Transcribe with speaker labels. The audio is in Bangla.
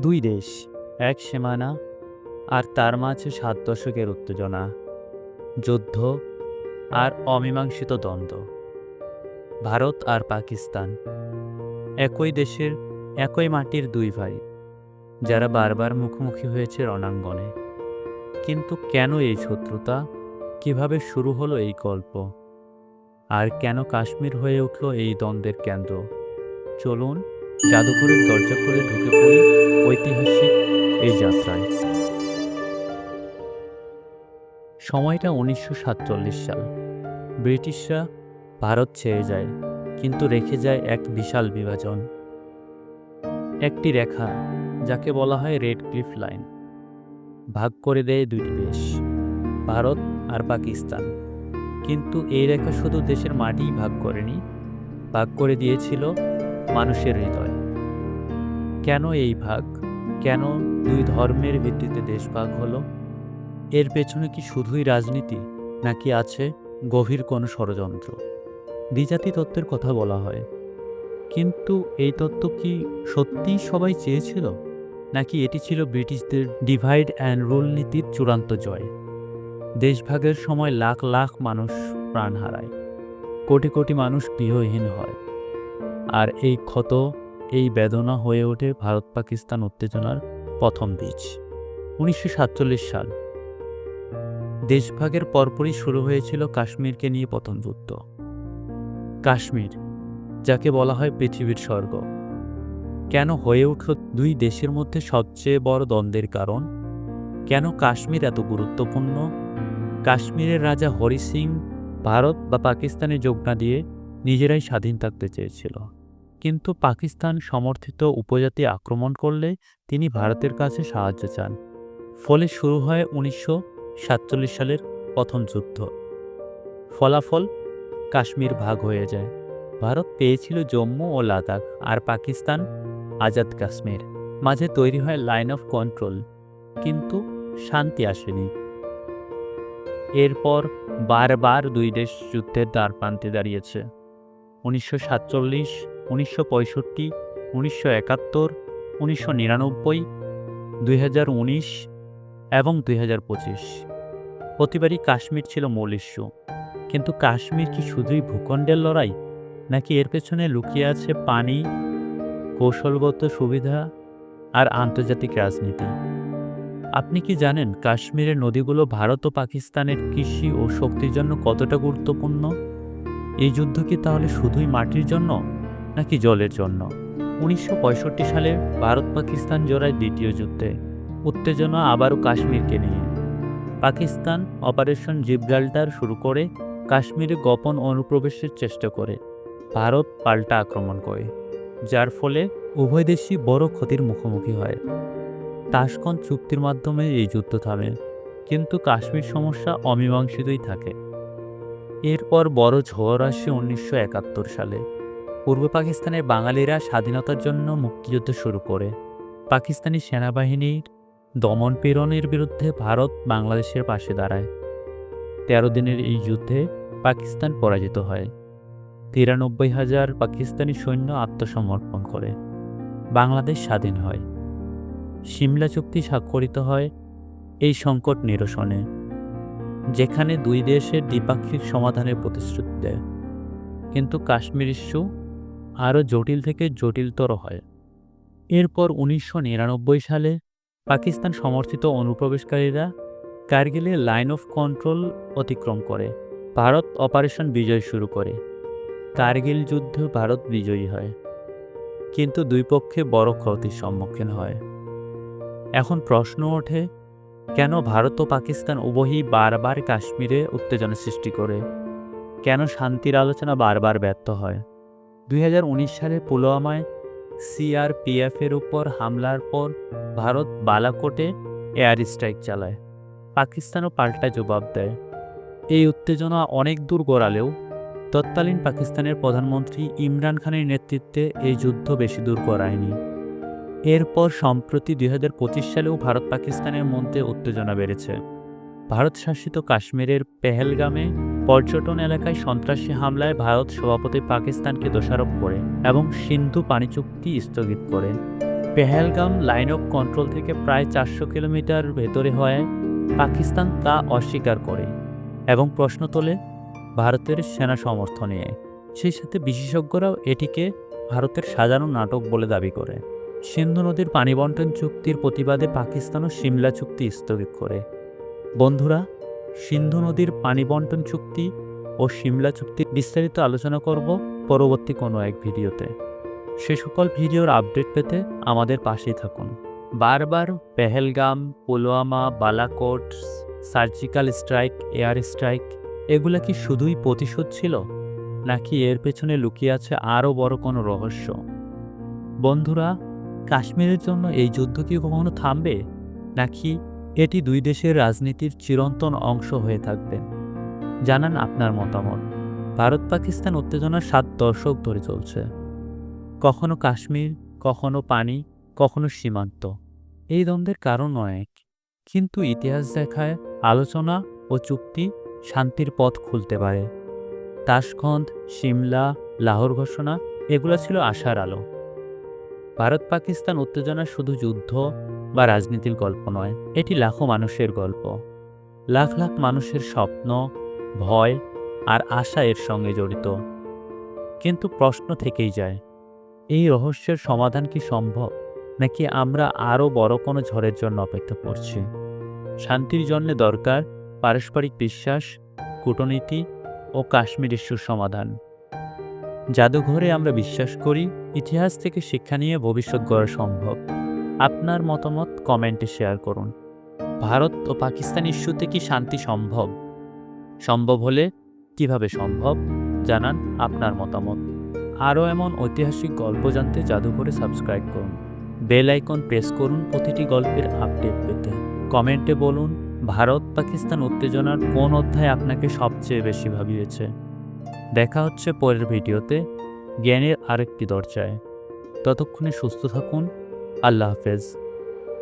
Speaker 1: দুই দেশ, এক সীমানা আর তার মাঝে সাত দশকের উত্তেজনা, যুদ্ধ আর অমীমাংসিত দ্বন্দ্ব। ভারত আর পাকিস্তান একই দেশের একই মাটির দুই ভাই, যারা বারবার মুখোমুখি হয়েছে রণাঙ্গনে। কিন্তু কেন এই শত্রুতা? কীভাবে শুরু হলো এই গল্প? আর কেন কাশ্মীর হয়ে উঠল এই দ্বন্দ্বের কেন্দ্র? চলুন জাদুঘরের দরজা খুলে ঢুকে পড়ি ঐতিহাসিক এই যাত্রায়। সময়টা উনিশশো সাতচল্লিশ সাল। ব্রিটিশরা ভারত ছেড়ে যায়, কিন্তু রেখে যায় এক বিশাল বিভাজন। একটি রেখা, যাকে বলা হয় রেড ক্লিফ লাইন, ভাগ করে দেয় দুটি দেশ, ভারত আর পাকিস্তান। কিন্তু এই রেখা শুধু দেশের মাটিই ভাগ করেনি, ভাগ করে দিয়েছিল মানুষের হৃদয়। কেন এই ভাগ? কেন দুই ধর্মের ভিত্তিতে দেশ ভাগ হলো? এর পেছনে কি শুধুই রাজনীতি, নাকি আছে গভীর কোনো ষড়যন্ত্র? দ্বিজাতি তত্ত্বের কথা বলা হয়। কিন্তু এই তত্ত্ব কি সত্যিই সবাই চেয়েছিল? নাকি এটি ছিল ব্রিটিশদের ডিভাইড অ্যান্ড রুল নীতির চূড়ান্ত জয়? দেশভাগের সময় লাখ লাখ মানুষ প্রাণ হারায়। কোটি কোটি মানুষ গৃহহীন হয়। আর এই ক্ষত, এই বেদনা হয়ে ওঠে ভারত পাকিস্তান উত্তেজনার প্রথম বীজ। উনিশশো সাতচল্লিশ সাল। দেশভাগের পরপরই শুরু হয়েছিল কাশ্মীরকে নিয়ে প্রথম যুদ্ধ। কাশ্মীর, যাকে বলা হয় পৃথিবীর স্বর্গ। কেন হয়ে উঠল দুই দেশের মধ্যে সবচেয়ে বড় দ্বন্দ্বের কারণ? কেন কাশ্মীর এত গুরুত্বপূর্ণ? কাশ্মীরের রাজা হরি সিং ভারত বা পাকিস্তানে যোগ না দিয়ে নিজেরাই স্বাধীন থাকতে চেয়েছিল। কিন্তু পাকিস্তান সমর্থিত উপজাতি আক্রমণ করলে তিনি ভারতের কাছে সাহায্য চান। ফলে শুরু হয় উনিশশো সাতচল্লিশ সালের প্রথম যুদ্ধ। ফলাফল, কাশ্মীর ভাগ হয়ে যায়। ভারত পেয়েছিল জম্মু ও লাদাখ আর পাকিস্তান আজাদ কাশ্মীর। মাঝে তৈরি হয় লাইন অফ কন্ট্রোল। কিন্তু শান্তি আসেনি। এরপর বারবার দুই দেশ যুদ্ধের দ্বার প্রান্তে দাঁড়িয়েছে। উনিশশো সাতচল্লিশ, উনিশশো পঁয়ষট্টি, উনিশশো একাত্তর, উনিশশো নিরানব্বই, দুই হাজার উনিশ এবং দুই হাজার পঁচিশ। প্রতিবারই কাশ্মীর ছিল মূল ইস্যু। কিন্তু কাশ্মীর কি শুধুই ভূখণ্ডের লড়াই, নাকি এর পেছনে লুকিয়ে আছে পানি, কৌশলগত সুবিধা আর আন্তর্জাতিক রাজনীতি? আপনি কি জানেন কাশ্মীরের নদীগুলো ভারত ও পাকিস্তানের কৃষি ও শক্তির জন্য কতটা গুরুত্বপূর্ণ? এই যুদ্ধ কি তাহলে শুধুই মাটির জন্য, নাকি জলের জন্য? উনিশশো পঁয়ষট্টি সালে ভারত পাকিস্তান জোড়ায় দ্বিতীয় যুদ্ধে, উত্তেজনা আবারও কাশ্মীরকে নিয়ে। পাকিস্তান অপারেশন জিব্রাল্টার শুরু করে কাশ্মীরে গোপন অনুপ্রবেশের চেষ্টা করে, ভারত পাল্টা আক্রমণ করে, যার ফলে উভয় দেশই বড় ক্ষতির মুখোমুখি হয়। তাশকন চুক্তির মাধ্যমে এই যুদ্ধ থামে, কিন্তু কাশ্মীর সমস্যা অমীমাংসিতই থাকে। এরপর বড় ঝড় আসে উনিশশো একাত্তর সালে। পূর্ব পাকিস্তানের বাঙালিরা স্বাধীনতার জন্য মুক্তিযুদ্ধ শুরু করে। পাকিস্তানি সেনাবাহিনীর দমন পীড়নের বিরুদ্ধে ভারত বাংলাদেশের পাশে দাঁড়ায়। তেরো দিনের এই যুদ্ধে পাকিস্তান পরাজিত হয়। তিরানব্বই হাজার পাকিস্তানি সৈন্য আত্মসমর্পণ করে। বাংলাদেশ স্বাধীন হয়। সিমলা চুক্তি স্বাক্ষরিত হয় এই সংকট নিরসনে। যেখানে দুই দেশের দ্বিপাক্ষিক সমাধানের প্রতিশ্রুতি দেয়। কিন্তু কাশ্মীর ইস্যু আরও জটিল থেকে জটিলতর হয়। এরপর উনিশশো নিরানব্বই সালে পাকিস্তান সমর্থিত অনুপ্রবেশকারীরা কার্গিলে লাইন অফ কন্ট্রোল অতিক্রম করে। ভারত অপারেশন বিজয় শুরু করে। কার্গিল যুদ্ধ ভারত বিজয়ী হয়। কিন্তু দুই পক্ষে বড় ক্ষতির সম্মুখীন হয়। এখন প্রশ্ন ওঠে কেন ভারত ও পাকিস্তান উভয়ই বারবার কাশ্মীরে উত্তেজনা সৃষ্টি করে? কেন শান্তির আলোচনা বারবার ব্যর্থ হয়? দুই হাজার উনিশ সালে পুলওয়ামায় সিআরপিএফের উপর হামলার পর ভারত বালাকোটে এয়ার স্ট্রাইক চালায়। পাকিস্তানও পাল্টা জবাব দেয়। এই উত্তেজনা অনেক দূর গড়ালেও তৎকালীন পাকিস্তানের প্রধানমন্ত্রী ইমরান খানের নেতৃত্বে এই যুদ্ধ বেশি দূর গড়ায়নি। এরপর সম্প্রতি দুই হাজার পঁচিশ সালেও ভারত পাকিস্তানের মধ্যে উত্তেজনা বেড়েছে। ভারত শাসিত কাশ্মীরের পেহেলগামে পর্যটন এলাকায় সন্ত্রাসী হামলায় ভারত সভাপতি পাকিস্তানকে দোষারোপ করে এবং সিন্ধু পানি চুক্তি স্থগিত করে। পেহেলগাম লাইন অফ কন্ট্রোল থেকে প্রায় চারশো কিলোমিটার ভেতরে হয় পাকিস্তান তা অস্বীকার করে এবং প্রশ্ন তোলে ভারতের সেনা সমর্থন। নিয়ে সেই সাথে বিশেষজ্ঞরাও এটিকে ভারতের সাজানো নাটক বলে দাবি করে। সিন্ধু নদীর পানি বন্টন চুক্তির প্রতিবাদে পাকিস্তানও সিমলা চুক্তি স্থগিত করে। বন্ধুরা, সিন্ধু নদীর পানি বন্টন চুক্তি ও সিমলা চুক্তির বিস্তারিত আলোচনা করব পরবর্তী কোনো এক ভিডিওতে। সে সকল ভিডিওর আপডেট পেতে আমাদের পাশেই থাকুন। বারবার Pahalgam, Pulwama, Balakot, surgical strike, air strike, এগুলা কি শুধুই প্রতিশোধ ছিল? নাকি এর পেছনে লুকিয়ে আছে আরও বড় কোনো রহস্য? বন্ধুরা কাশ্মীরের জন্য এই যুদ্ধ কি কখনো থামবে? নাকি এটি দুই দেশের রাজনীতির চিরন্তন অংশ হয়ে থাকবে? জানান আপনার মতামত। ভারত পাকিস্তান উত্তেজনা সাত দশক ধরে চলছে। কখনো কাশ্মীর, কখনো পানি, কখনো সীমান্ত। এই দ্বন্দ্বের কারণ অনেক। কিন্তু ইতিহাস দেখায় আলোচনা ও চুক্তি শান্তির পথ খুলতে পারে। তাশখন্দ সিমলা, লাহোর ঘোষণা, এগুলো ছিল আশার আলো। ভারত পাকিস্তান উত্তেজনা শুধু যুদ্ধ বা রাজনীতির গল্প নয়, এটি লাখো মানুষের গল্প। লাখ লাখ মানুষের স্বপ্ন, ভয় আর আশা এর সঙ্গে জড়িত। কিন্তু প্রশ্ন থেকেই যায়, এই রহস্যের সমাধান কি সম্ভব? নাকি আমরা আরও বড় কোনো ঝড়ের জন্য অপেক্ষা করছি? শান্তির জন্য দরকার পারস্পরিক বিশ্বাস, কূটনীতি ও কাশ্মীর ইস্যুর সমাধান। জাদুঘরে আমরা বিশ্বাস করি, ইতিহাস থেকে শিক্ষা নিয়ে ভবিষ্যৎ গড়া সম্ভব। আপনার মতামত কমেন্টে শেয়ার করুন। ভারত ও পাকিস্তান ইস্যুতে কি শান্তি সম্ভব? সম্ভব হলে কীভাবে সম্ভব? জানান আপনার মতামত। আরও এমন ঐতিহাসিক গল্প জানতে জাদুঘরে সাবস্ক্রাইব করুন। বেল আইকন প্রেস করুন প্রতিটি গল্পের আপডেট পেতে। কমেন্টে বলুন ভারত পাকিস্তান উত্তেজনার কোন অধ্যায় আপনাকে সবচেয়ে বেশি ভাবিয়েছে? দেখা হচ্ছে পরের ভিডিওতে। জ্ঞানের আরেকটি দরজায়। ততক্ষণে সুস্থ থাকুন। আল্লাহ হাফেজ।